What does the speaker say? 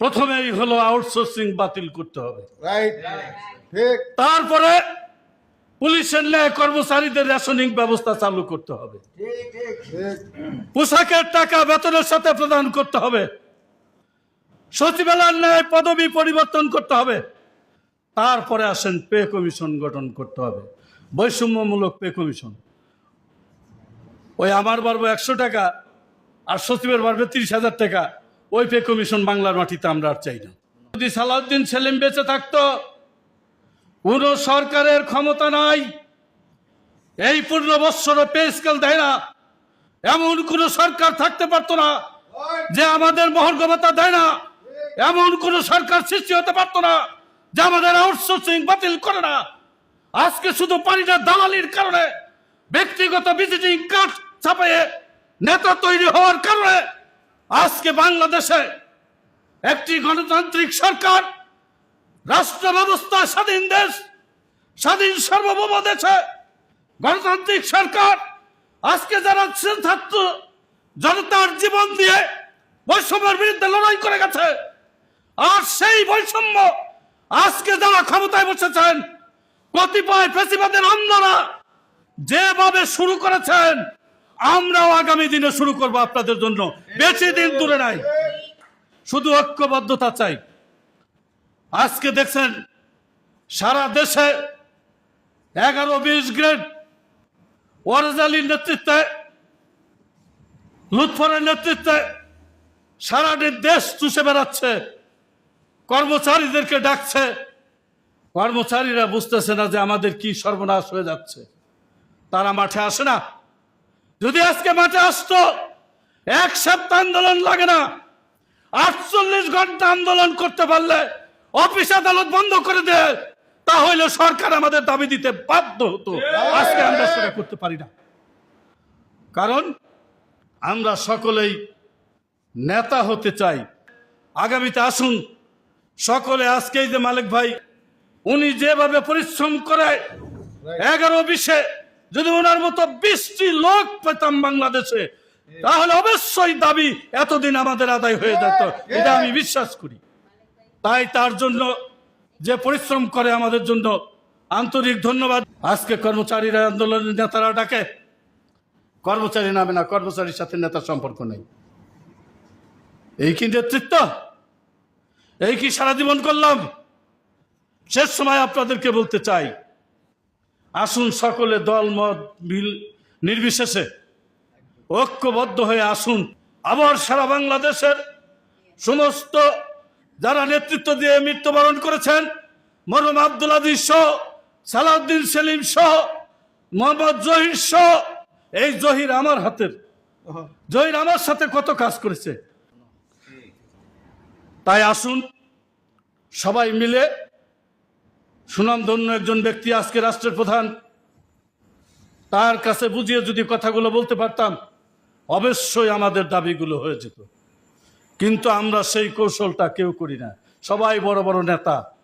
প্রথমেই হলো আউটসোর্সিং বাতিল করতে হবে। রাইট তারপরে পুলিশের ন্যায় কর্মচারীদের রেশনিং ব্যবস্থা চালু করতে হবে। পোশাকের টাকা বেতনের সাথে প্রদান করতে হবে। সচিবালয়ের ন্যায় পদবি পরিবর্তন করতে হবে। তারপরে আসেন পে কমিশন গঠন করতে হবে। বৈষম্যমূলক পে কমিশন। ওই আমার বাড়বো একশো টাকা আর সচিবের বাড়বে তিরিশ হাজার টাকা। ওই পে কমিশন বাংলার মাটিতে আমরা আর চাই না। যদি সালাউদ্দিন সেলিম বেঁচে থাকতো, কোন সরকারের ক্ষমতা নাই, এই পূর্ণ বৎসর পে স্কেল দেয় না, এমন কোন সরকার থাকতে পারতো না যে আমাদের মহর্গ ভাতা দেয় না, এমন কোন সরকার সৃষ্টি হতে পারতো না যে আমাদের আউটসোর্সিং বাতিল করে না। আজকে শুধু পানিটা দালালির কারণে, ব্যক্তিগত ভিজিটিং কার্ড ছাপিয়ে নেতা তৈরি হওয়ার কারণে আজকে বাংলাদেশে একটি গণতান্ত্রিক সরকার, রাষ্ট্র ব্যবস্থা, স্বাধীন দেশ, স্বাধীন সার্বভৌম দেশে গণতান্ত্রিক সরকার, আজকে যারা ছাত্র জনতার জীবন দিয়ে বৈষম্যের বিরুদ্ধে লড়াই করে গেছে, আর সেই বৈষম্য আজকে যারা ক্ষমতায় বসেছেন, কতিপয় ফেসিবাদের আমলারা যেভাবে শুরু করেছেন আমরাও আগামী দিনে শুরু করব আপনাদের জন্য। বেশি দিন দূরে নাই। শুধু ঐক্যবদ্ধতা চাই। আজকে দেখছেন, সারা দেশে এগারো, বিশ গ্রেড ওয়ারজালির নেতৃত্বে, লুৎফরের নেতৃত্বে সারা দেশ চুষে বেড়াচ্ছে, কর্মচারীদেরকে ডাকছে। কর্মচারীরা বুঝতেছে না যে আমাদের কি সর্বনাশ হয়ে যাচ্ছে। তারা মাঠে আসে না। যদি আজকে মাঠে আসতো, এক সপ্তাহ আন্দোলন লাগে না। আটচল্লিশ ঘণ্টা আন্দোলন করতে পারলে অফিস আদালত বন্ধ করে দেয় তাহলে সরকার আমাদের দাবি দিতে বাধ্য হতো। আজকে আমরা সেটা করতে পারি না। কারণ আমরা সকলেই নেতা হতে চাই। আগামীতে আসুন, সকলে আজকেই যে মালিক ভাই, উনি যেভাবে পরিশ্রম করে এগারো বিশে যদি ওনার মতো বিশটি লোক পেতাম বাংলাদেশে, তাহলে অবশ্যই দাবি এতদিন আমাদের আদায় হয়ে যেত। এটা আমি বিশ্বাস করি। তাই তার জন্য যে পরিশ্রম করে আমাদের জন্য আন্তরিক ধন্যবাদ। আজকে কর্মচারীরা আন্দোলনের নেতারা ডাকে, কর্মচারী নামে না, কর্মচারীর সাথে নেতার সম্পর্ক নেই। এই কি নেতৃত্ব? এই কি সারা জীবন করলাম? শেষ সময় আপনাদেরকে বলতে চাই আসুন সকলে দল, মত নির্বিশেষে ঐক্যবদ্ধ হয়ে আসুন। আবার সারা বাংলাদেশের সমস্ত যারা নেতৃত্ব দিয়ে মৃত্যুবরণ করেছেন মরম আব্দুল আজিজ সহ, সালাউদ্দিন সেলিম সহ, মোহাম্মদ জহির সহ, এই জহির আমার হাতের। জহির আমার সাথে কত কাজ করেছে? তাই আসুন সবাই মিলে সুনামধন্য একজন ব্যক্তি আজকে রাষ্ট্রের প্রধান, তার কাছে বুঝিয়ে যদি কথাগুলো বলতে পারতাম, অবশ্যই আমাদের দাবিগুলো হয়ে যেত। কিন্তু আমরা সেই কৌশলটা কেউ করি না। সবাই বড় বড় নেতা।